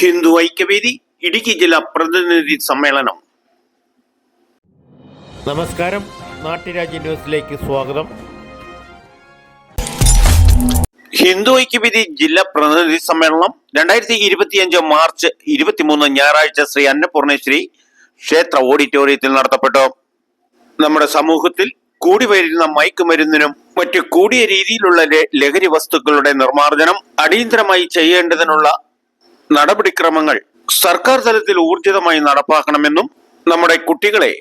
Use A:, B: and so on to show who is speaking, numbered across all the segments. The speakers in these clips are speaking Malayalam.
A: ഹിന്ദു ഐക്യവേദി ഇടുക്കി ജില്ലാ പ്രതിനിധി സമ്മേളനം.
B: നമസ്കാരം. നാട്ടുരാജ്യ ന്യൂസിലേക്ക് സ്വാഗതം.
A: ഹിന്ദു ഐക്യവേദി ജില്ലാ പ്രതിനിധി സമ്മേളനം രണ്ടായിരത്തി ഇരുപത്തിയഞ്ച് മാർച്ച് ഇരുപത്തിമൂന്ന് ഞായറാഴ്ച ശ്രീ അന്നപൂർണേശ്വരി ക്ഷേത്ര ഓഡിറ്റോറിയത്തിൽ നടത്തപ്പെട്ടു. നമ്മുടെ സമൂഹത്തിൽ കൂടി വരുന്ന മയക്കുമരുന്നിനും മറ്റു കൂടിയ രീതിയിലുള്ള ലഹരി വസ്തുക്കളുടെ നിർമ്മാർജനം അടിയന്തരമായി ചെയ്യേണ്ടതിനുള്ള നടപടിക്രമങ്ങൾ സർക്കാർ തലത്തിൽ ഊർജിതമായി നടപ്പാക്കണമെന്നും നമ്മുടെ കുട്ടികളെ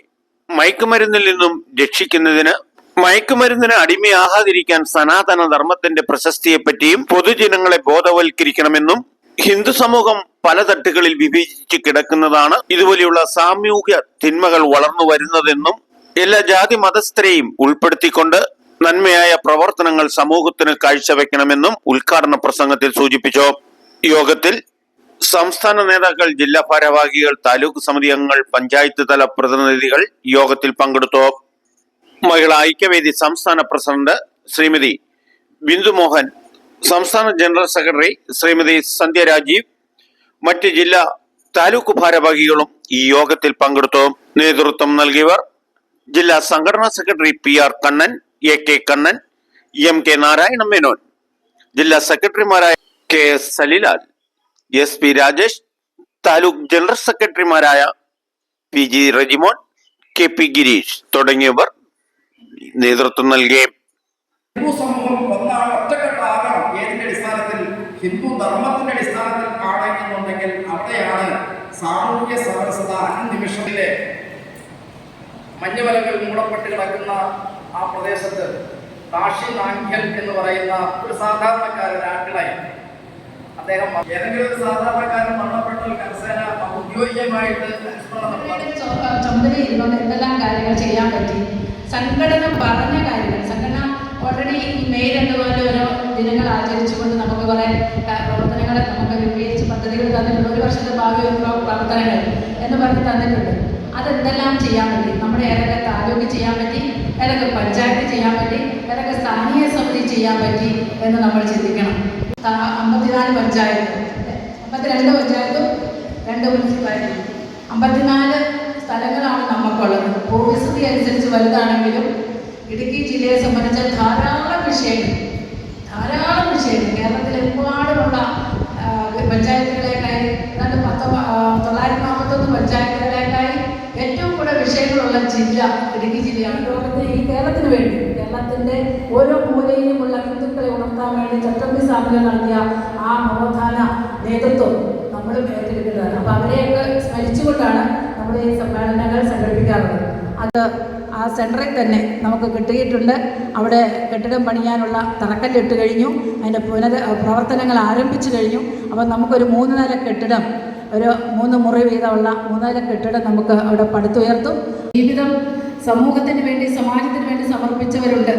A: മയക്കുമരുന്നിൽ നിന്നും രക്ഷിക്കുന്നതിന് മയക്കുമരുന്നിന് അടിമയാകാതിരിക്കാൻ സനാതന ധർമ്മത്തിന്റെ പ്രശസ്തിയെപ്പറ്റിയും പൊതുജനങ്ങളെ ബോധവൽക്കരിക്കണമെന്നും ഹിന്ദു സമൂഹം പല തട്ടുകളിൽ വിഭജിച്ച് കിടക്കുന്നതാണ് ഇതുപോലെയുള്ള സാമൂഹ്യ തിന്മകൾ വളർന്നു വരുന്നതെന്നും എല്ലാ ജാതി മതസ്ഥരെയും ഉൾപ്പെടുത്തിക്കൊണ്ട് നന്മയായ പ്രവർത്തനങ്ങൾ സമൂഹത്തിന് കാഴ്ചവെക്കണമെന്നും ഉദ്ഘാടന പ്രസംഗത്തിൽ സൂചിപ്പിച്ചു. യോഗത്തിൽ സംസ്ഥാന നേതാക്കൾ ജില്ലാ ഭാരവാഹികൾ താലൂക്ക് സമിതി അംഗങ്ങൾ പഞ്ചായത്ത് തല പ്രതിനിധികൾ യോഗത്തിൽ പങ്കെടുത്തു. മഹിളാ ഐക്യവേദി സംസ്ഥാന പ്രസിഡന്റ് ശ്രീമതി ബിന്ദു മോഹൻ സംസ്ഥാന ജനറൽ സെക്രട്ടറി ശ്രീമതി സന്ധ്യ രാജീവ് മറ്റ് ജില്ലാ താലൂക്ക് ഭാരവാഹികളും ഈ യോഗത്തിൽ പങ്കെടുത്തു. നേതൃത്വം നൽകിയവർ ജില്ലാ സംഘടനാ secretary P R Kannan A K Kannan M K Narayana Menon ജില്ലാ സെക്രട്ടറിമാരായ K S Salilal S P Rajesh taluk general സെക്രട്ടറിമാരായ P G Rejimon K P Girish തുടങ്ങിയവർ നേതൃത്വം നൽകി.
C: ഹിന്ദു സമൂഹം ഒന്നാണ് ഒറ്റക്കെട്ടാകണം ഏതിന്റെ ഹിന്ദു ധർമ്മത്തിന്റെ അടിസ്ഥാനത്തിൽ ആണെന്നുണ്ടെങ്കിൽ അവിടെയാണ് സാമൂഹ്യ സമരസത നിമിഷത്തിലെ മഞ്ഞുമലകൾ മൂടപ്പെട്ട് കിടക്കുന്ന ആ പ്രദേശത്ത് കാഷി നാങ്ക്യൽ എന്ന് പറയുന്ന ഒരു സാധാരണക്കാരൻ ആട്ടിളായി അദ്ദേഹം ഏതെങ്കിലും ഒരു സാധാരണക്കാരൻ മരണപ്പെട്ടാൽ കരസേന ഔദ്യോഗികമായിട്ട് അനുസ്മരണം നടത്താറുണ്ട്
D: ചുമതല എന്തെല്ലാം കാര്യങ്ങൾ ചെയ്യാൻ പറ്റി? സംഘടന പറഞ്ഞ കാര്യങ്ങൾ. സംഘടന ഓൾറെഡി ഈ മെയ് രണ്ട് പോലെ ഓരോ ദിനങ്ങൾ ആചരിച്ചുകൊണ്ട് നമുക്ക് കുറെ പ്രവർത്തനങ്ങളെ നമുക്ക് രൂപീകരിച്ച് പദ്ധതികൾ തന്നിട്ടുണ്ട്. ഒരു വർഷത്തെ ഭാവി പ്രവർത്തനങ്ങൾ എന്ന് പറഞ്ഞ് തന്നിട്ടുണ്ട്. അതെന്തെല്ലാം ചെയ്യാൻ പറ്റി? നമ്മുടെ ഏതൊക്കെ താലൂക്ക് ചെയ്യാൻ പറ്റി? ഏതൊക്കെ പഞ്ചായത്ത് ചെയ്യാൻ പറ്റി? ഏതൊക്കെ സ്ഥാനീയ സമിതി ചെയ്യാൻ പറ്റി എന്ന് നമ്മൾ ചിന്തിക്കണം. അമ്പത്തിനാല് പഞ്ചായത്ത് അമ്പത്തിരണ്ട് പഞ്ചായത്തും രണ്ട് മുനിസിപ്പാലിറ്റി അമ്പത്തിനാല് സ്ഥലങ്ങളാണ് നമുക്കുള്ളത് ഭൂവിസ്തൃതി അനുസരിച്ച് വലുതാണെങ്കിലും ഇടുക്കി ജില്ലയെ സംബന്ധിച്ച ധാരാളം വിഷയങ്ങൾ ധാരാളം വിഷയങ്ങൾ കേരളത്തിലെമ്പാടുമുള്ള ആ, പഞ്ചായത്തുകളേക്കായി ഏതാണ്ട് പത്ത് തൊള്ളായിരത്തി നാൽപ്പത്തൊന്ന് പഞ്ചായത്തുകളേക്കായി ഏറ്റവും കൂടുതൽ വിഷയങ്ങളുള്ള ജില്ല ഇടുക്കി ജില്ലയാണ്. ലോകത്തെ ഈ കേരളത്തിന് വേണ്ടി കേരളത്തിന്റെ ഓരോ ഉണർത്താൻ വേണ്ടി ചട്ടമ്പി സാമ്പിൾ നടത്തിയ ആ നവോത്ഥാന നേതൃത്വം നമ്മൾ ഏറ്റെടുക്കുന്നതാണ് അപ്പൊ അവരെയൊക്കെ സ്മരിച്ചുകൊണ്ടാണ് നമ്മൾ ഈ സമ്മേളനങ്ങൾ സംഘടിപ്പിക്കാറുള്ളത്. അത് ആ സെന്ററിൽ തന്നെ നമുക്ക് കിട്ടിയിട്ടുണ്ട്. അവിടെ കെട്ടിടം പണിയാനുള്ള തറക്കല്ലിട്ട് കഴിഞ്ഞു. അതിന്റെ പുനർ പ്രവർത്തനങ്ങൾ ആരംഭിച്ചു കഴിഞ്ഞു. അപ്പോൾ നമുക്കൊരു മൂന്ന് നില കെട്ടിടം ഒരു മൂന്ന് മുറി വീതമുള്ള മൂന്ന് നില കെട്ടിടം നമുക്ക് അവിടെ പടുത്തുയർത്തും. ജീവിതം സമൂഹത്തിന് വേണ്ടി സമാജത്തിന് വേണ്ടി സമർപ്പിച്ചവരുണ്ട്.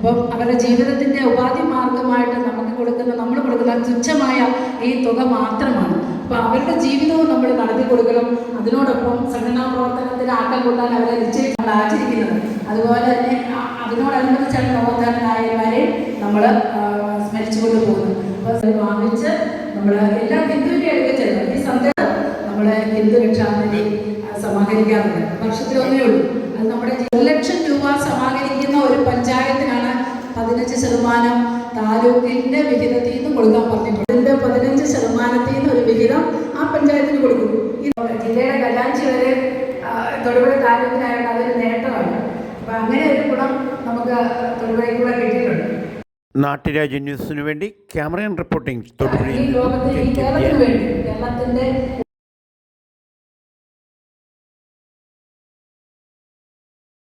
D: അപ്പം അവരുടെ ജീവിതത്തിന്റെ ഉപാധി മാർഗമായിട്ട് നമുക്ക് കൊടുക്കുന്ന നമ്മൾ കൊടുക്കുന്ന തുച്ഛമായ ഈ തുക മാത്രമാണ്. അപ്പം അവരുടെ ജീവിതവും നമ്മൾ നടത്തി കൊടുക്കണം. അതിനോടൊപ്പം സംഘടനാ പ്രവർത്തനത്തിന് ആക്കം കൂട്ടാൻ അവരെ നിശ്ചയിച്ചാണ് ആചരിക്കുന്നത്. അതുപോലെ തന്നെ അതിനോടനുബന്ധിച്ചാണ് നവോത്ഥാനായന്മാരെ നമ്മൾ സ്മരിച്ചുകൊണ്ട് പോകുന്നത്. അപ്പോൾ വാങ്ങിച്ച് നമ്മൾ എല്ലാ ഹിന്ദുവിന്റെ അടുക്കൽ ചെല്ലുന്നത് ഈ സന്ദേശം നമ്മുടെ ഹിന്ദു രക്ഷാനിധി സമാഹരിക്കാറുണ്ട്. വർഷത്തിലൊന്നേ ഉള്ളൂ. അത് നമ്മുടെ ഒരു ശതമാനം താലൂക്കിന്റെ വിഹിതത്തിൽ നിന്ന് കൊടുക്കാൻ പറഞ്ഞിട്ടുണ്ട്. അതിന്റെ പതിനഞ്ച് ശതമാനത്തിൽ നിന്ന് ഒരു വിഹിതം ആ പഞ്ചായത്തിന് കൊടുക്കും ജില്ലയുടെ കല്ലാഞ്ചി വരെ തൊടുപുഴ താലൂക്കിനായിട്ട് അതൊരു നേട്ടമാണ്. അപ്പൊ അങ്ങനെ ഒരു ഗുണം നമുക്ക് തൊടുപുഴയിൽ കൂടെ കിട്ടിയിട്ടുണ്ട്.
B: നാട്ടുരാജ്യ ന്യൂസിനു വേണ്ടി ക്യാമറ റിപ്പോർട്ടിംഗ് തൊടുപുഴയിൽ
D: കേരളത്തിന് വേണ്ടി കേരളത്തിന്റെ